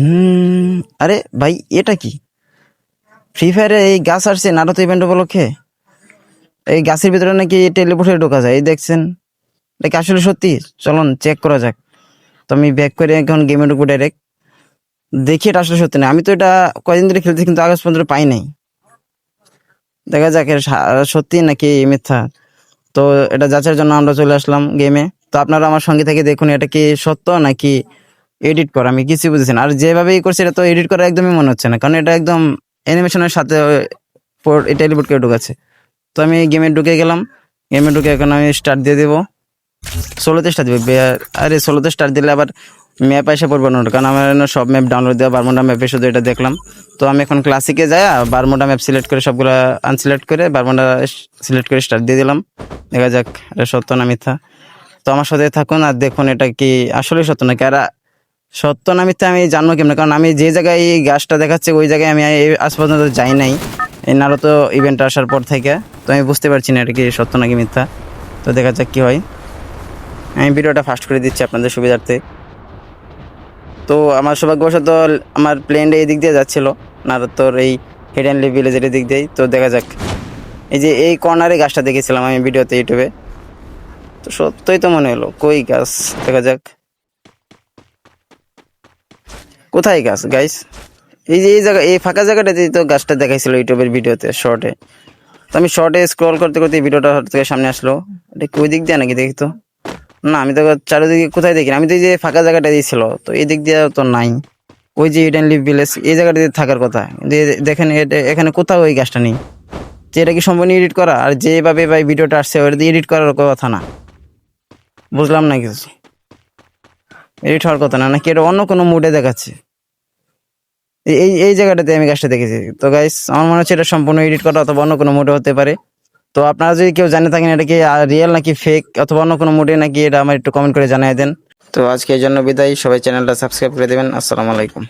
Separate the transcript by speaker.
Speaker 1: হুম, আরে ভাই, এটা কি? ফ্রি ফায়ারে এই গাছ আসছে নারত ইভেন্ট উপলক্ষে। এই গাছের ভিতরে নাকি টেলিপোর্টে ঢোকা যায়, এই দেখছেন? এটা কি আসলে সত্যি? চলুন চেক করা যাক। তো আমি ব্যাক করে এখন গেমে ঢুকবো ডাইরেক্ট দেখি এটা আসলে সত্যি না। আমি তো এটা কয়দিন ধরে খেলছি, কিন্তু আগস্ট পর্যন্ত পাই নাই। দেখা যাক সত্যি নাকি মিথ্যা। তো এটা যাচার জন্য আমরা চলে আসলাম গেমে তো আপনারা আমার সঙ্গে থেকে দেখুন, এটা কি সত্য নাকি এডিট করা, আমি কিছু বুঝেছি না। আর যেভাবে ই করছে, এটা তো এডিট করা একদমই মনে হচ্ছে না। কারণ এটা একদম অ্যানিমেশনের সাথে টেলিপোর্ট করে ঢুকাচ্ছে। তো আমি গেমে ঢুকে গেলাম। গেমে ঢুকে এখন আমি স্টার্ট দিয়ে দেবো। ষোলোতে স্টার্ট দিবে। আরে ষোলোতে স্টার্ট দিলে আবার ম্যাপ এসে পড়ব না। কারণ আমার সব ম্যাপ ডাউনলোড দেওয়া বারমুডা ম্যাপে শুধু এটা দেখলাম। তো আমি এখন ক্লাসিকে যাই বারমুডা ম্যাপ সিলেক্ট করে সবগুলো আনসিলেক্ট করে বারমুডা সিলেক্ট করে স্টার্ট দিয়ে দিলাম। দেখা যাক, এটা সত্য না মিথ্যা। তো আমার সাথে থাকুন আর দেখুন এটা কি আসলে সত্য নাকি। আর সত্য না মিথ্যা আমি জানব কেমন? কারণ আমি যে জায়গায় এই গাছটা দেখাচ্ছে, ওই জায়গায় আমি আজ পর্যন্ত যাই নাই। এই নারত ইভেন্ট আসার পর থেকে। তো আমি বুঝতে পারছি না এটা কি সত্য নাকি মিথ্যা। তো দেখা যাক কী হয়। আমি ভিডিওটা ফাস্ট করে দিচ্ছি আপনাদের সুবিধার্থে। তো আমার সৌভাগ্যবশত আমার প্লেনটা এই দিক দিয়ে যাচ্ছিল। নারতর এই হেড অ্যান্ড লিভ ভিলেজের দিক দিয়েই। তো দেখা যাক। এই যে এই কর্নারে গাছটা দেখেছিলাম আমি ভিডিওতে ইউটিউবে তো সত্যই তো মনে হলো, কই গাছ? দেখা যাক। কোথায় গাছ গাইস এই যে, এই জায়গা এই ফাঁকা জায়গাটাতে তো গাছটা দেখাইছিল ইউটিউবের ভিডিওতে শর্টে তো আমি শর্টে স্ক্রল করতে করতে ভিডিওটা থেকে সামনে আসলো। এটা কি ওই দিক দিয়ে নাকি দেখি তো? না, আমি তো চারিদিকে কোথায় দেখি আমি তো এই যে ফাঁকা জায়গাটা দিয়েছিল তো এই দিক দিয়ে তো নাই। ওই যে ইডেন লিভ ভিলেজ এই জায়গাটাতে থাকার কথা। দেখেন এখানে কোথাও ওই গাছটা নেই। যে এটা কি সম্পূর্ণ এডিট করা? আর যেভাবে ভাই ভিডিওটা আসছে, ওটা দিয়ে এডিট করার কথা না। বুঝলাম না কিছু। এডিট হওয়ার কথা না, নাকি এটা অন্য কোনো মুডে দেখাচ্ছে? এই, এই- জায়গাটাতে আমি গাছটা দেখেছি। তো গাইস আমার মনে হচ্ছে এটা সম্পূর্ণ এডিট করা অথবা অন্য কোনো মুডে হতে পারে। তো আপনারা যদি কেউ জানে থাকেন এটা কি রিয়েল নাকি ফেক অথবা অন্য কোনো মুডে নাকি এটা আমার একটু কমেন্ট করে জানিয়ে দেন। তো আজকে এই জন্য বিদায়। সবাই চ্যানেলটা সাবস্ক্রাইব করে দেবেন। আসসালামু আলাইকুম।